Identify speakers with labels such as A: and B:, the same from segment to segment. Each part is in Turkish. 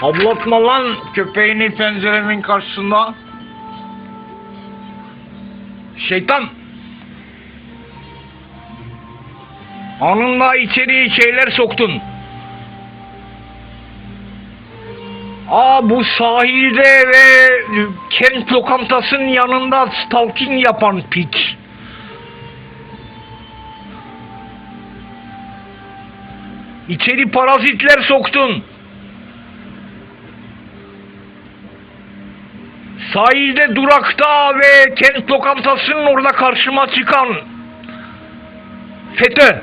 A: Havlatma lan köpeğini penceremin karşısında. Şeytan. Anında içeriye şeyler soktun. Aa bu sahilde ve kent lokantasının yanında stalking yapan piç. İçeri parazitler soktun. Sahilde durakta ve kent lokantasının orada karşıma çıkan FETÖ.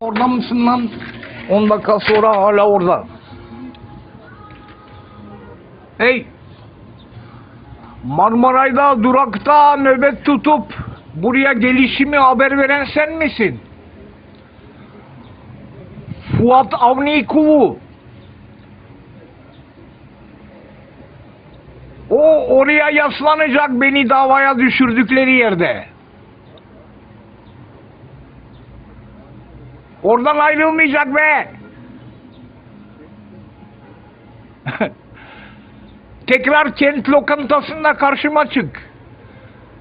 A: Orada mısın lan? 10 dakika sonra hala orada. Hey! Marmaray'da durakta nöbet tutup buraya gelişimi haber veren sen misin? Fuat Avni Kuvu. O oraya yaslanacak beni davaya düşürdükleri yerde. Oradan ayrılmayacak be. Tekrar kent lokantasında karşıma çık.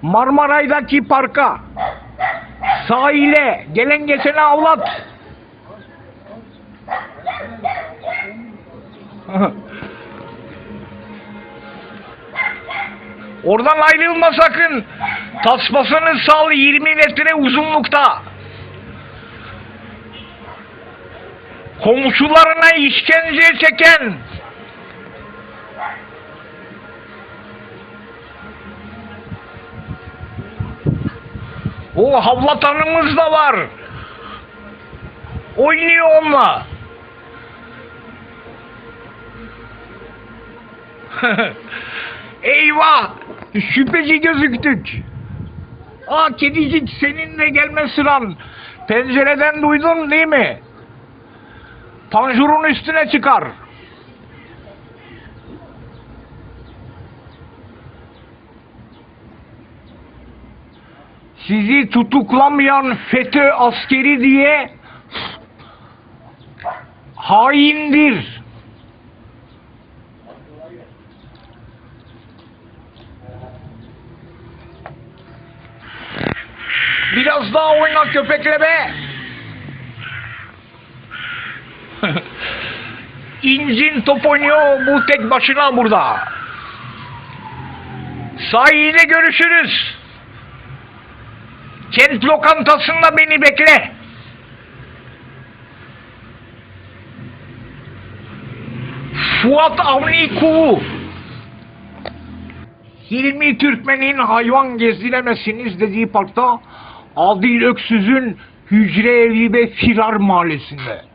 A: Marmaray'daki parka. Sahile. Gelen geçene avlat. Oradan ayrılma sakın. Tasmasını sal 20 metre uzunlukta. Komşularına işkence çeken O havlatanımız da var. Oynuyor onunla. Eyvah! Şüpheci gözüktük. Aa kedicik senin de gelme sıran. Pencereden duydun değil mi? Panjurun üstüne çıkar. Sizi tutuklamayan FETÖ askeri diye haindir. Biraz daha oyna köpekle be. İncin top oynuyor bu tek başına burada. Sahilde görüşürüz. Kent lokantasında beni bekle. Fuat Avni Kuğu. Hilmi Türkmen'in hayvan gezdiremezsiniz dediği parkta Adil Öksüz'ün hücre evi ve firar mahallesinde.